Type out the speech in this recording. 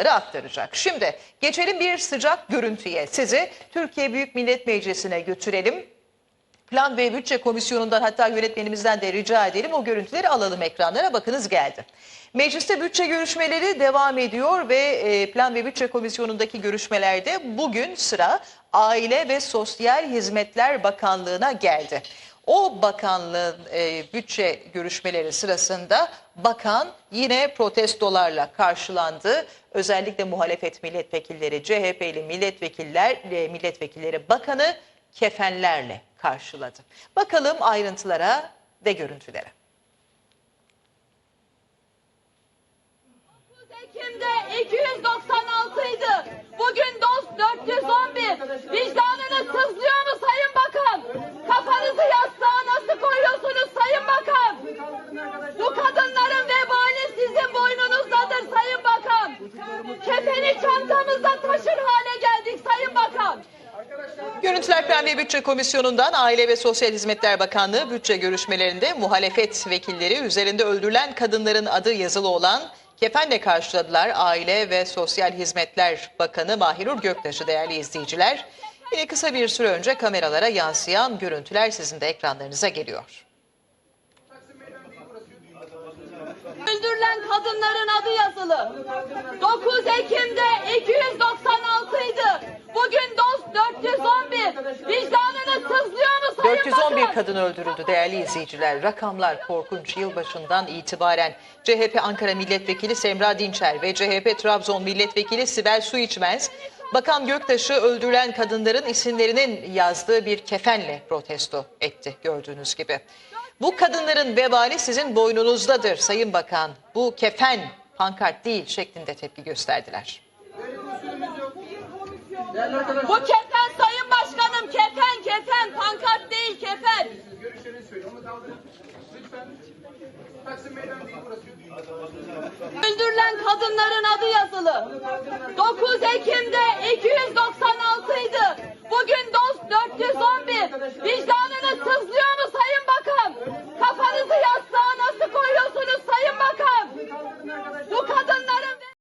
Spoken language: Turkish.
aktaracak. Şimdi geçelim bir sıcak görüntüye. Sizi Türkiye Büyük Millet Meclisi'ne götürelim. Plan ve Bütçe Komisyonu'ndan hatta yönetmenimizden de rica edelim o görüntüleri alalım ekranlara bakınız geldi. Mecliste bütçe görüşmeleri devam ediyor ve e, Plan ve Bütçe Komisyonu'ndaki görüşmelerde bugün sıra Aile ve Sosyal Hizmetler Bakanlığı'na geldi. O bakanlığın e, bütçe görüşmeleri sırasında bakan yine protestolarla karşılandı. Özellikle muhalefet milletvekilleri, CHP'li milletvekiller, e, milletvekilleri bakanı kefenlerle karşıladı. Bakalım ayrıntılara ve görüntülere. Ekim'de 296 idi. Bugün dost 411. Vicdanınız sızlıyor mu Sayın Bakan? Kafanızı yastığa nasıl koyuyorsunuz Sayın Bakan? Bu kadınların vebali sizin boynunuzdadır Sayın Bakan. Kefeni çantamızda taşır hale geldik Sayın Bakan. Görüntüler Plan Bütçe Komisyonu'ndan Aile ve Sosyal Hizmetler Bakanlığı bütçe görüşmelerinde muhalefet vekilleri üzerinde öldürülen kadınların adı yazılı olan kefenle karşıladılar. Aile ve Sosyal Hizmetler Bakanı Mahirur Göktaş'ı değerli izleyiciler. Yine kısa bir süre önce kameralara yansıyan görüntüler sizin de ekranlarınıza geliyor. Öldürülen kadınların adı yazılı. 9 Ekim'de 296 idi. Bugün dost 411. Vicdanınız sızlıyor mu Sayın 411 Bakan? kadın öldürüldü değerli izleyiciler. Rakamlar korkunç. Yılbaşından itibaren CHP Ankara Milletvekili Semra Dinçer ve CHP Trabzon Milletvekili Sibel Suiçmez, Bakan Göktaş'ı öldürülen kadınların isimlerinin yazdığı bir kefenle protesto etti gördüğünüz gibi. Bu kadınların vebali sizin boynunuzdadır Sayın Bakan. Bu kefen pankart değil şeklinde tepki gösterdiler. Bu kefen Öldürülen kadınların adı yazılı. 9 Ekim'de 296 idi. Bugün 411. Vicdanı